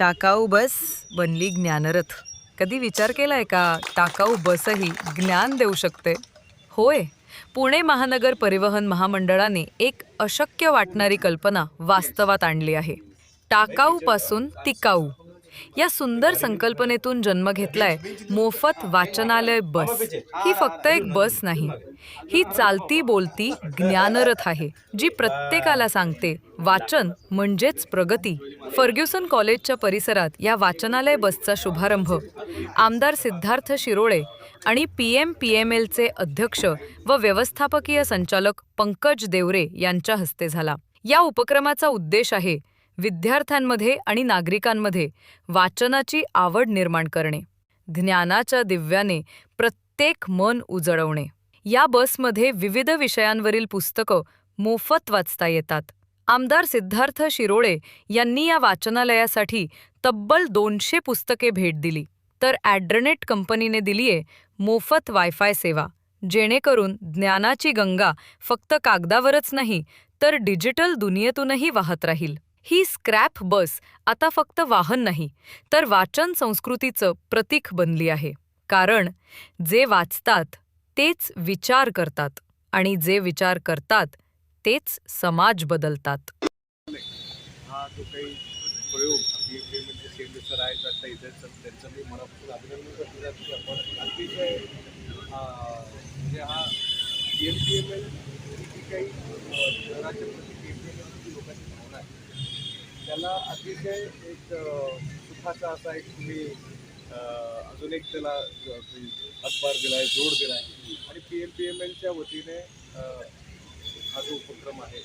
टाकाऊ बस बनली ज्ञानरथ. कधी विचार केलाय का टाकाऊ बसही ज्ञान देऊ शकते? होय पुणे महानगर परिवहन महामंडळाने एक अशक्य वाटणारी कल्पना वास्तवात आणली आहे. टाकाऊपासून टिकाऊ. या सुंदर संकल्पनेतून जन्म घेतलाय मोफत वाचनालय बस. ही फक्त एक बस नाही. ही चालती बोलती ज्ञानरथ आहे जी प्रत्येकाला सांगते वाचन म्हणजेच प्रगती. फर्ग्युसन कॉलेजच्या परिसरात या वाचनालय बसचा शुभारंभ. आमदार सिद्धार्थ शिरोळे आणि पी एम पी एम एलचे अध्यक्ष व व्यवस्थापकीय संचालक पंकज देवरे यांच्या हस्ते झाला. या उपक्रमाचा उद्देश आहे विद्यार्थ्यांमध्ये आणि नागरिकांमध्ये वाचनाची आवड निर्माण करणे ज्ञानाच्या दिव्याने प्रत्येक मन उजळवणे. या बसमध्ये विविध विषयांवरील पुस्तकं मोफत वाचता येतात. आमदार सिद्धार्थ शिरोळे यांनी या वाचनालयासाठी तब्बल दोनशे पुस्तके भेट दिली. तर ॲड्रनेट कंपनीने दिलीये मोफत वायफाय सेवा जेणेकरून ज्ञानाची गंगा फक्त कागदावरच नाही तर डिजिटल दुनियेतूनही वाहत राहील. ही स्क्रॅप बस आता फक्त वाहन नाही तर वाचन संस्कृतीचं प्रतीक बनली आहे. कारण जे वाचतात तेच विचार करतात आणि जे विचार करतात तेच समाज बदलतात. हा जो काही प्रयोग म्हणजे सर आहेत आता इथे सर त्यांचं मी मनापासून अभिनंदन करतो की आपण अतिशय म्हणजे हा एम एम एल जी काही शहराच्या प्रति एम एम लोकांची भावना आहे त्याला अतिशय एक सुखाचा असा एक तुम्ही अजून एक त्याला हातभार दिला आहे जोड दिला आहे आणि पी एम पी एम एलच्या वतीने हा जो उपक्रम आहे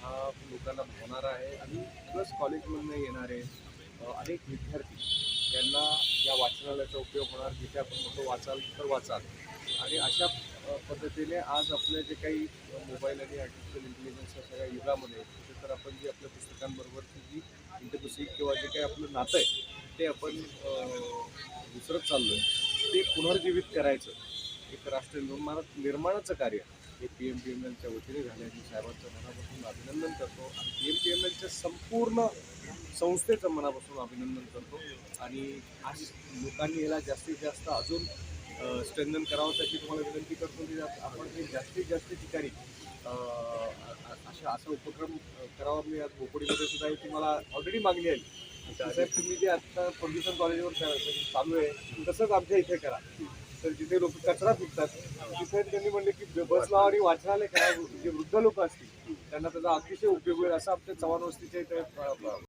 हा लोकांना भावणारा आहे. आणि प्लस कॉलेजमधून येणारे अनेक विद्यार्थी यांना या वाचनालयाचा उपयोग होणार जिथे आपण मोठं वाचाल तर वाचाल. आणि अशा पद्धतीने आज आपले जे काही मोबाईल आणि आर्टिफिशियल इंटेलिजन्सच्या सगळ्या युगामध्ये तिथे तर आपण जी आपल्या पुस्तकांबरोबरची जी इंटरप्रिसिक किंवा जे काही आपलं नातं आहे ते आपण विसरत चाललो आहे ते पुनर्जीवित करायचं एक राष्ट्र निर्माण निर्माणाचं कार्य हे पी एम पी एम एलच्या वतीने झाले मी साहेबांचं मनापासून अभिनंदन करतो आणि पी एम पी एम एलच्या संपूर्ण संस्थेचं मनापासून अभिनंदन करतो. आणि आज लोकांनी याला जास्तीत जास्त अजून स्ट्रेंथन करावसाठी तुम्हाला विनंती करतो. की आपण हे जास्तीत जास्त ठिकाणी अशा असा उपक्रम करावा मी आज बोकोडीमध्ये सुद्धा ही तुम्हाला ऑलरेडी मागणी आहे. साहेब तुम्ही जे आता फर्ग्युसन कॉलेजवर चालू आहे. तसंच आमच्या इथे करा. तर जिथे लोक कचरा फेकतात तिथे त्यांनी म्हणले की बस लावा आणि वाचनालय करा. जे वृद्ध लोक असतील त्यांना त्याचा अतिशय उपयोग होईल असं आमच्या चव्हाण वस्तीच्या इथे